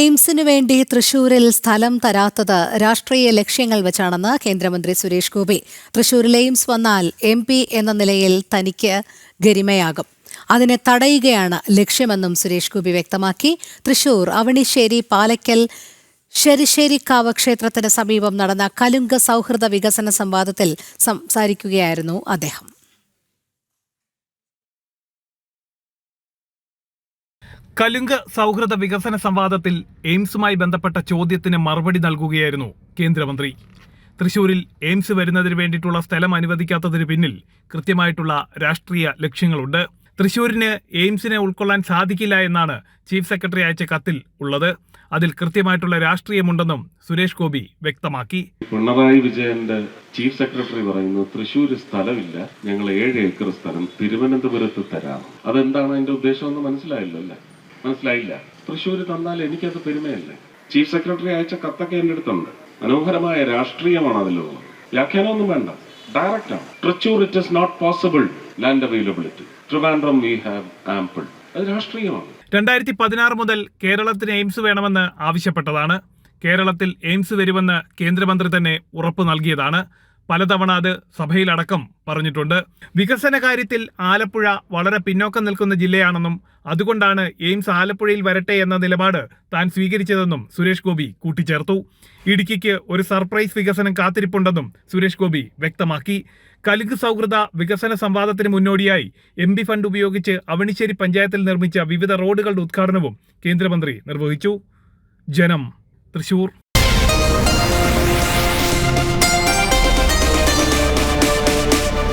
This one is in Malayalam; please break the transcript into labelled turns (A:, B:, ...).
A: എയിംസിനു വേണ്ടി തൃശൂരിൽ സ്ഥലം തരാത്തത് രാഷ്ട്രീയ ലക്ഷ്യങ്ങൾ വെച്ചാണെന്ന് കേന്ദ്രമന്ത്രി സുരേഷ് ഗോപി. തൃശൂരിൽ എയിംസ് വന്നാൽ എം പി എന്ന നിലയിൽ തനിക്ക് ഗരിമയാകും. അതിനെ തടയുകയാണ് ലക്ഷ്യമെന്നും സുരേഷ് ഗോപി വ്യക്തമാക്കി. തൃശൂർ അവണിശ്ശേരി പാലക്കൽ ശരിശ്ശേരിക്കാവ് ക്ഷേത്രത്തിന് സമീപം നടന്ന കലുങ്ക സൗഹൃദ വികസന സംവാദത്തിൽ സംസാരിക്കുകയായിരുന്നു അദ്ദേഹം.
B: കലുങ്ക് സൗഹൃദ വികസന സംവാദത്തിൽ എയിംസുമായി ബന്ധപ്പെട്ട ചോദ്യത്തിന് മറുപടി നൽകുകയായിരുന്നു കേന്ദ്രമന്ത്രി. തൃശൂരിൽ എയിംസ് വരുന്നതിന് വേണ്ടിയിട്ടുള്ള സ്ഥലം അനുവദിക്കാത്തതിന് പിന്നിൽ കൃത്യമായിട്ടുള്ള രാഷ്ട്രീയ ലക്ഷ്യങ്ങളുണ്ട്. തൃശൂരിന് എയിംസിനെ ഉൾക്കൊള്ളാൻ സാധിക്കില്ല എന്നാണ് ചീഫ് സെക്രട്ടറി അയച്ച കത്തിൽ ഉള്ളത്. അതിൽ കൃത്യമായിട്ടുള്ള രാഷ്ട്രീയമുണ്ടെന്നും സുരേഷ് ഗോപി വ്യക്തമാക്കി.
C: പിണറായി വിജയന്റെ ചീഫ് സെക്രട്ടറി പറയുന്നു തൃശ്ശൂർ സ്ഥലമില്ല ഞങ്ങൾ ഏഴ് ഏക്കർ സ്ഥലം തിരുവനന്തപുരത്ത് തരാം. അതെന്താണ് അതിന്റെ ഉദ്ദേശം എന്ന് മനസ്സിലായില്ലോ അല്ലേ മനസ്സിലായില്ല. തൃശ്ശൂർ തന്നാൽ എനിക്കത് പെരുമയല്ലേ? ചീഫ് സെക്രട്ടറി അയച്ച കത്തൊക്കെ എന്റെ അടുത്തുണ്ട്. മനോഹരമായ രാഷ്ട്രീയമാണ് അതിലുള്ളത്. വ്യാഖ്യാനമൊന്നും വേണ്ട. ഡയറക്റ്റ് ആണ്. Thrissur it is not possible land availability Trivandrum we have ample അത് രാഷ്ട്രീയമാണ്.
B: രണ്ടായിരത്തി പതിനാറ് മുതൽ കേരളത്തിന് എയിംസ് വേണമെന്ന് ആവശ്യപ്പെട്ടതാണ്. കേരളത്തിൽ എയിംസ് വരുമെന്ന് കേന്ദ്രമന്ത്രി തന്നെ ഉറപ്പു നൽകിയതാണ്. പലതവണ അത് സഭയിലടക്കം പറഞ്ഞിട്ടുണ്ട്. വികസന കാര്യത്തിൽ ആലപ്പുഴ വളരെ പിന്നോക്കം നിൽക്കുന്ന ജില്ലയാണെന്നും അതുകൊണ്ടാണ് എയിംസ് ആലപ്പുഴയിൽ വരട്ടെ എന്ന നിലപാട് താൻ സ്വീകരിച്ചതെന്നും സുരേഷ് ഗോപി കൂട്ടിച്ചേർത്തു. ഇടുക്കിക്ക് ഒരു സർപ്രൈസ് വികസനം കാത്തിരിപ്പുണ്ടെന്നും സുരേഷ് ഗോപി വ്യക്തമാക്കി. കലുങ്ക് സൗഹൃദ വികസന സംവാദത്തിന് മുന്നോടിയായി എം പി ഫണ്ട് ഉപയോഗിച്ച് അവണിശ്ശേരി പഞ്ചായത്തിൽ നിർമ്മിച്ച വിവിധ റോഡുകളുടെ ഉദ്ഘാടനവും കേന്ദ്രമന്ത്രി നിർവഹിച്ചു. ജനം തൃശൂർ.